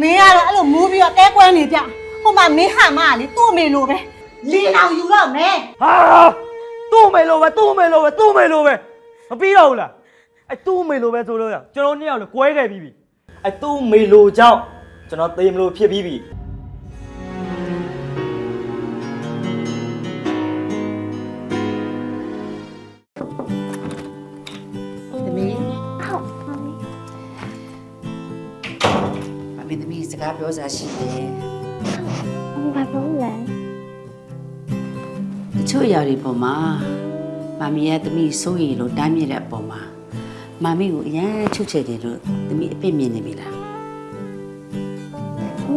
မင်းကတော့အဲ့လိုမူးပြီးတော့တဲကွဲနေကြဟိုမှာမင်းဟာမကလေသူ့အမေလိုပဲလင်းအောင်ယူတော့မယ်ဟာသူ့မေလို့ပဲသူ့မေလို့ပဲသူ့မေလို့ပဲမပြီးတော့ဘူးလားအဲသူ့မေလို့ပဲဆိုလို့ရကျွန်တော်နှစ်ယောက်လည်းကွဲခဲ့ပြီးပြီအဲသူ့မေလို့ကြောင့်ကျွန်တော်သေမလို့ဖြစ်ပြီးပြီ မမီသမီးစကားပြောစားရှိတယ်ဘာပြောလဲတချို့အရာတွေပေါ်မှာမမီရဲ့သမီးစိုးရိမ်လို့တားမြစ်တဲ့အပေါ်မှာမမီကိုအရန်ချုပ်ချယ်တယ်လို့သမီးအပြစ်မြင်နေပြီလား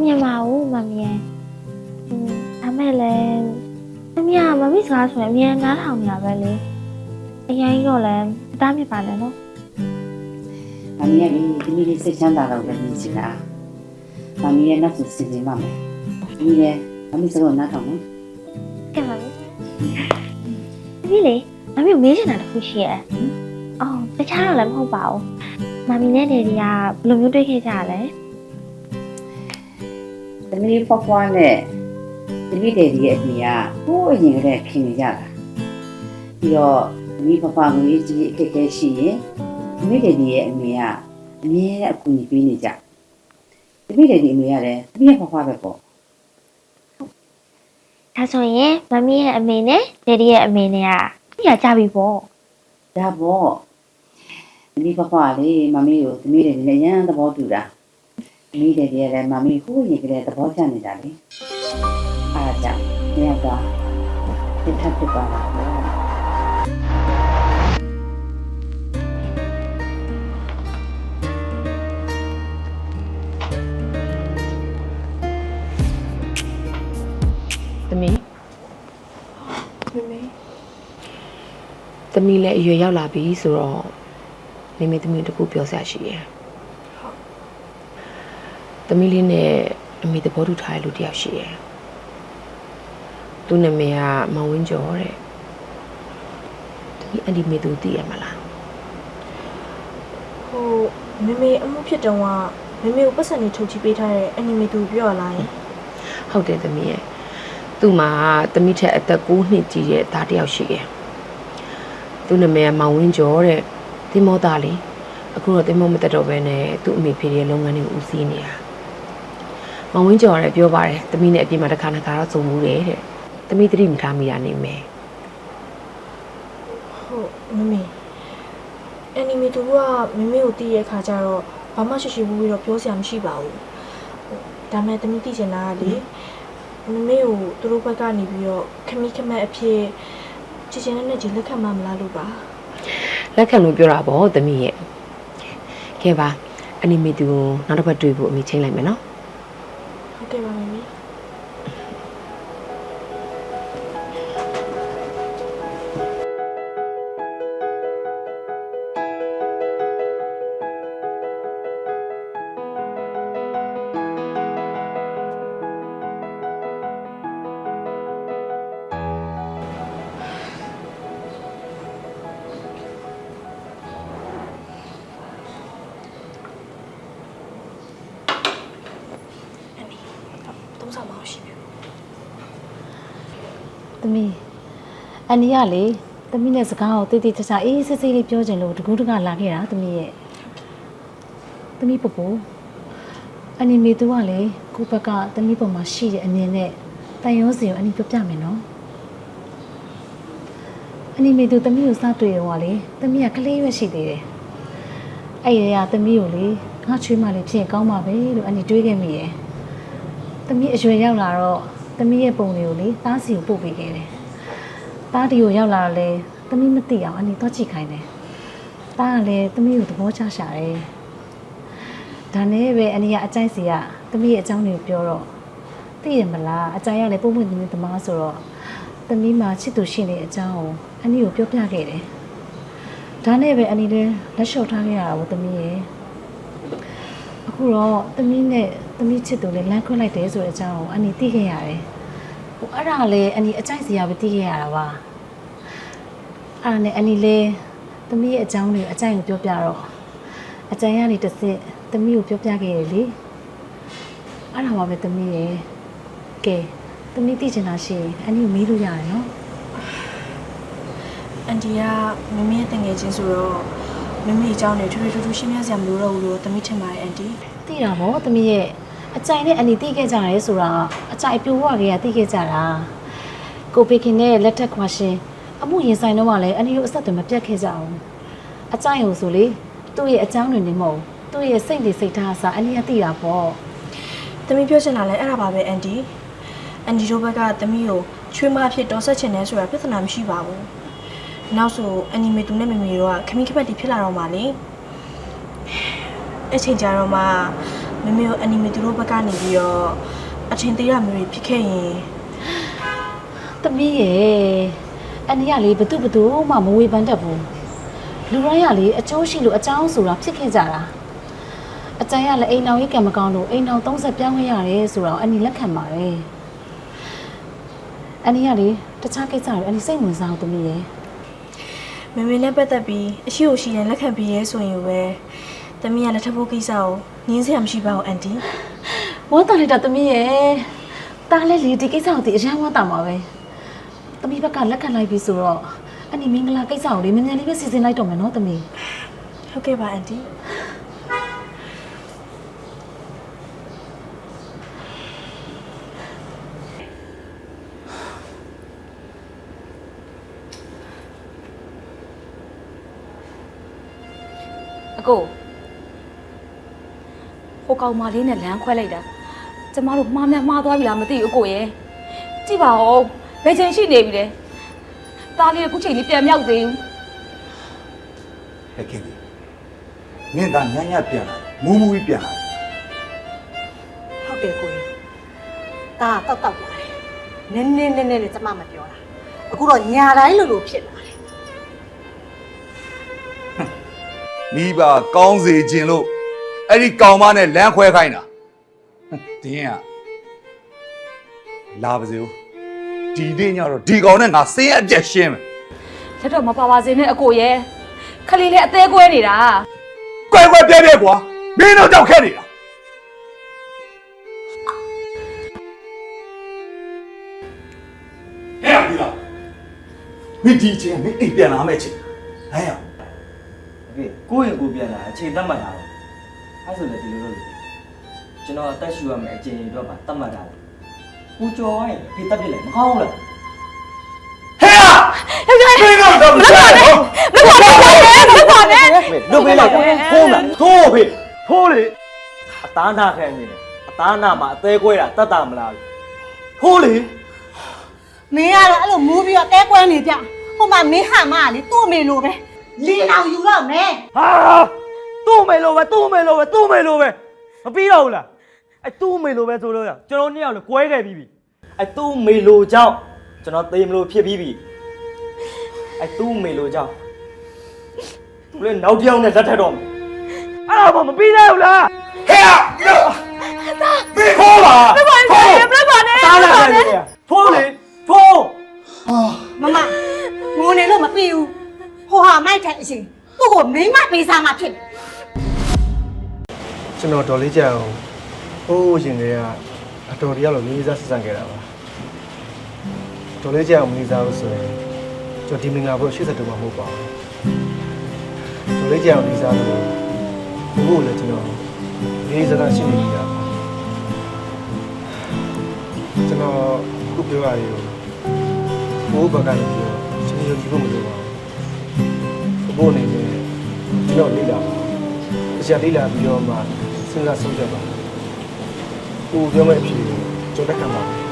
မြင်ပါဘူးမမီရဲ့อืมဒါမဲ့လည်းမမီကမမီစကားဆိုရင်အမြဲနားထောင်နေရပဲလေအရင်တော့လည်းတားမြစ်ပါနဲ့နော်မမီရဲ့သမီးလေးစိတ်ချမ်းသာတော့လည်းမြင်စီလား မမီရဲ့နောက်ဆုံးစီစဉ်ပါမယ်သမီးရဲ့မမီစကားနားထောင်နော်ကဲပါပြီမမီလေမမီကိုမေးချင်တာတစ်ခုရှိရဲ့အော်တခြားတော့လည်းမဟုတ်ပါဘူးမမီနဲ့ဒေဒီကဘယ်လိုမျိုးတွေ့ခဲ့ကြရလဲသမီးဖွားဖွားနဲ့သမီးတဲ့ဒီရဲ့အမေကဟိုးအရင်ကတည်းကခင်နေကြတာပြီးတော့သမီးဖွားဖွားကိုကြီးကြီးအခက်အခဲရှိရင်သမီးတဲ့ဒီရဲ့အမေကအမြဲတမ်းအကူအညီပေးနေကြ သမီးတဲ့ဒီအမေကလည်းသမီးရဲ့ဖွားဖွားပဲပေါ့ဒါဆိုရင်မမီရဲ့အမေနဲ့ဒေဒီရဲ့အမေနဲ့ကပြရကြပြီပေါ့ဒါပေါ့သမီးဖွားဖွားလေမမီးကိုသမီးတဲ့ဒီနဲ့ရမ်းသဘောတူတာသမီးတဲ့ဒီရဲ့လည်းမမီးဟိုးအရင်ကတည်းကသဘောကျနေတာလေအားကြောင့်ညကတစ်ထပ်ဖြစ်သွားတာပေါ့ သမီးလည်းအရွယ်ရောက်လာပြီဆိုတော့မိမိသမီးတခုပြောစရာရှိရယ်သမီးလေးနဲ့အမေသဘောတူထားတဲ့လူတစ်ယောက်ရှိရယ်သူ့နာမည်ကမောင်ဝင်းကျော်တဲ့သမီးအန်ဒီမေသူသိရမလားဟိုမေမေအမှုဖြစ်တုန်းကမေမေကိုပတ်စံနေထုတ်ချပေးထားတဲ့အနီမေသူပြောရလားယင်ဟုတ်တယ်သမီးရဲ့သူ့မှာသမီးထက်အသက်9နှစ်ကြီးရဲ့သားတစ်ယောက်ရှိရယ် သူ့နာမည်ကမောင်ဝင်းကျော်တဲ့သင်္ဘောသားလေးအခုတော့သင်္ဘောမတက်တော့ဘဲနဲ့သူ့အမေဖေရဲ့လုပ်ငန်းတွေကိုဦးစီးနေတာမောင်ဝင်းကျော်လည်းပြောပါတယ်သမီးနဲ့အပြင်မှာတစ်ခါတစ်ခါတော့စုံမှုတယ်တဲ့သမီးသတိမထားမိတာနေမယ်ဟုတ်မေမေအနီမေသူကမေမေကိုတီးရဲ့ခါကျတော့ဘာမှရှိရှိဘူးပြီးတော့ပြောစရာမရှိပါဘူးဟိုဒါမဲ့တမီးတီးချင်တာကလေမေမေကိုသူတို့ဘက်ကနေပြီးတော့ခမီးခမက်အဖြစ် ချစ်ချင်တဲ့နဲ့ကြီးလက်ခံမှမလားလို့ပါလက်ခံလို့ပြောတာပေါ့သမီးရဲ့ကဲပါအနီမေသူနောက်တစ်ပတ်တွေ့ဖို့အမေချိန်လိုက်မယ်နော်ဟုတ်ကဲ့ပါမေမေ သုံးဆောင်မအောင်ရှိပြီသမီးအန်ဒီကလေသမီးနဲ့စကားကိုတိတိကျကျအေးစစ်စစ်လေးပြောချင်လို့တကူးတကလာခဲ့တာသမီးရဲ့သမီးပပူအန်နီမေသူကလေကိုယ့်ဘက်ကသမီးပေါ်မှာရှိတဲ့အမြင်နဲ့တန်ရုံးစီကိုအန်နီပြောပြမယ်နော်အန်နီမေသူသမီးကိုစတွေ့ရောကလေသမီးကကလေးရွက်ရှိသေးတယ်အဲ့ဒီကသမီးကိုလေငါချွေးမလေးဖြစ်ရင်ကောင်းပါပဲလို့အန်နီတွေးခဲ့မိရဲ့ သမီးအရွယ်ရောက်လာတော့သမီးရဲ့ပုံတွေကိုလေသားစီကိုပို့ပေးခဲ့တယ်တားဒီကိုရောက်လာတော့လေသမီးမသိအောင်အနေတော့ကြည့်ခိုင်းတယ်။တားကလည်းသမီးကိုသဘောကျရှာတယ်။ဒါနဲ့ပဲအနေကအကြိုက်စီကသမီးရဲ့အကြောင်းတွေကိုပြောတော့သိရမလားအကြိုက်ကလည်းပုံမှန်သမီးသမားဆိုတော့သမီးမှာချစ်သူရှိနေတဲ့အကြောင်းကိုအနည်းကိုပြောပြခဲ့တယ်။ဒါနဲ့ပဲအနည်းလည်းလက်လျှော့ထားခဲ့ရတာပေါ့သမီးရဲ့။ အခုတော့သမီးနဲ့သမီးချစ်သူလည်းလမ်းခွဲလိုက်တယ်ဆိုတဲ့အကြောင်းကိုအနည်းသိခဲ့ရတယ်။ဟိုအဲ့ဒါလည်းအနီအကြိုက်စရာပဲသိခဲ့ရတာပါအဲ့ဒါနဲ့အနီလည်းသမီးရဲ့အကြောင်းတွေကိုအကြိုက်ကိုပြောပြတော့အကြိုက်ကနေတစ်စစ်သမီးကိုပြောပြခဲ့ရလေအဲ့ဒါပါပဲသမီးရဲ့ကဲသမီးသိချင်တာရှိရင်အန်ဒီကိုမေးလို့ရတယ်နော်အန်တီကမမေရဲ့တငယ်ချင်းဆိုတော့ မမေအကြောင်းနဲ့ထူးထူးထူးထူးရှင်းပြစရာမလိုတော့ဘူးလို့တမိထင်ပါတယ်အန်တီသိတာဗောသမီးရဲ့အကြိုင်နဲ့အန်ဒီသိခဲ့ကြရဲဆိုတာအကြိုင်ပြိုးဝခဲ့ရသိခဲ့ကြတာကိုပေခင်နဲ့လက်ထက်ခွာရှင်အမှုရင်ဆိုင်တော့မှလည်းအန်ဒီတို့အဆက်အသွယ်မပြတ်ခဲ့ကြအောင်အကြိုင်ကိုဆိုလေသူ့ရဲ့အကြောင်းတွေနေမဟုတ်ဘူးသူ့ရဲ့စိတ်တွေစိတ်ထားအစားအန်ဒီကသိတာဗောတမိပြောချင်တာလည်းအဲ့ဒါပါပဲအန်တီအန်တီတို့ဘက်ကတမိကိုချွေးမအဖြစ်တော်ဆက်ချင်တယ်ဆိုတာပြဿနာမရှိပါဘူး နောက်ဆိုအန်နီမေတူနဲ့မေမေတို့ကခမင်းခပတ်တီဖြစ်လာတော့မှလေအချိန်ကြာတော့မှမေမေကိုအန်နီမေတူတို့ဘက်ကနေပြီးတော့အချိန်သေးရမျိုးတွေဖြစ်ခဲ့ရင်သမီးရဲ့အန်ဒီကလေဘသူဘသူမှမဝေဖန်တတ်ဘူးလူတိုင်းကလေအကျိုးရှိလို့အကြောင်းဆိုတာဖြစ်ခဲ့ကြတာအကြိုင်ကလည်းအိမ်အောင်ကြီးကံမကောင်းလို့အိမ်အောင်30ပြောင်းခဲ့ရတယ်ဆိုတော့အန်ဒီလက်ခံပါတယ်အန်ဒီကလေတခြားကိစ္စတွေအန်ဒီစိတ်ဝင်စားအောင်သမီးရဲ့ မေမေနဲ့ပတ်သက်ပြီးအရှိကိုရှိရင်လက်ခံပြီးရဲဆိုရင်ပဲတမိကလက်ထပ်ဖို့ကိစ္စကိုငင်းစရာမရှိပါဘူးအန်တီဝမ်းတာလိုက်တာသမီးရဲ့တားလဲလေဒီကိစ္စကိုဒီအရန်ဝမ်းတာမှာပဲသမီးဘက်ကလက်ခံလိုက်ပြီဆိုတော့အန်ဒီမင်္ဂလာကိစ္စကိုလေမြန်မြန်လေးပဲစီစဉ်လိုက်တော့မယ်နော်သမီးဟုတ်ကဲ့ပါအန်တီ ကိုဟိုကောင်မလေးနဲ့လမ်းခွဲလိုက်တာကျမတို့မှားများမှားသွားပြီလားမသိဘူးအကိုရဲ့ကြည့်ပါဦးဘယ်ချိန်ရှိနေပြီလဲသားလေးကခုချိန်လေးပြန်မြောက်သေးဘူးဟဲ့ခင်ဗျမင်းသားညညပြန်လာမူးမူးကြီးပြန်လာဟုတ်တယ်ကိုကြီးဒါကတောက်တောက်လာတယ်နင်းနင်းနင်းနင်းနဲ့ကျမမပြောတာအခုတော့ညာတိုင်းလိုလိုဖြစ်လာ မိဘကောင်းစေခြင်းလို့အဲ့ဒီကောင်မနဲ့လမ်းခွဲခိုင်းတာတင်းကလာပါစေဦးဒီနေ့ညတော့ဒီကောင်နဲ့ငါဆင်းရဲအပြက်ရှင်းမယ်လက်တော့မပါပါစေနဲ့အကိုရဲ့ခလေးလေးအသေးကွဲနေတာကွဲကွဲပြဲပြဲကွာမင်းတို့ကြောက်ခဲနေတာဟဲ့ဒီလားမင်းဒီချင်းမင်းအိမ်ပြန်လာမယ့်ချင်း ကိုယ့်ရင်ကိုပြန်လာအချိန်တတ်မှတ်တာတော့အဲ့ဆိုလည်းဒီလိုလုပ်လို့ကျွန်တော်အသက်ရှူရမယ်အချိန်တွေတော့ပါတတ်မှတ်တာလေကိုကြော်ရင်ဖေးတက်ပြစ်လိုက်မကောင်းဘူးလားဟဲ့မင်းတို့တော့မကြောက်ဘူးလုတ်ပေးလိုက်ထိုးမလားထိုးဖေးထိုးလေအသားနာခံနေတယ်အသားနာမှာအသေးကွဲတာတတ်တာမလားထိုးလေမင်းကတော့အဲ့လိုမူးပြီးတော့တဲကွဲနေကြဟိုမှာမင်းဟာမကလေသူ့အမေလိုပဲ လင်းအောင်ယူတော့မယ်ဟာသူ့မေလိုပဲသူ့မေလိုပဲသူ့မေလိုပဲမပြီးတော့ဘူးလားအဲသူ့မေလိုပဲဆိုလို့ရကျွန်တော်နှစ်ယောက်လည်းကွဲခဲ့ပြီးပြီအဲသူ့မေလိုကြောင့်ကျွန်တော်သေမလို့ဖြစ်ပြီးပြီအဲသူ့မေလိုကြောင့်သူလည်းနောက်တစ်ယောက်နဲ့လက်ထပ်တော့မယ်အဲ့ဒါမှမပြီးသေးဘူးလားဟဲ့မင်းခေါ်ပါထိုးမလုပ်ပါနဲ့တားလာတယ်ထိုးလေထိုးမမငိုနေလို့မပြီးဘူး ဟိုဟာမိုက်တဲ့အရှင်သူ့ကိုမိမပေးစားမှဖြစ်တယ်ကျွန်တော်ဒေါ်လေးကြံအောင်ဟိုးရင်တွေကအတော်တယောက်လိုလေးစားဆက်ဆံခဲ့တာပါဒေါ်လေးကြံအောင်မလေးစားလို့ဆိုရင်ကျွန်တော်ဒီမင်္ဂလာဘုရားရှေ့ဆက်တော့မှာမဟုတ်ပါဘူးဒေါ်လေးကြံအောင်လေးစားလို့ဘို့လည်းကျွန်တော်လေးစားတာရှိနေကြတာပါကျွန်တော်ခုပြောရရင်ဘိုးဘက်ကနေပြောရှင်ရုံကြည့်ဖို့မလိုပါဘူး ဘို့အနေနဲ့ကျွန်တော်လေးလာပါအရာလေးလာပြီးတော့မှစဉ်းစားဆုံးဖြတ်ပါ။ကိုပြောမဲ့အဖြေကျွန်တော်တက်ခံပါမယ်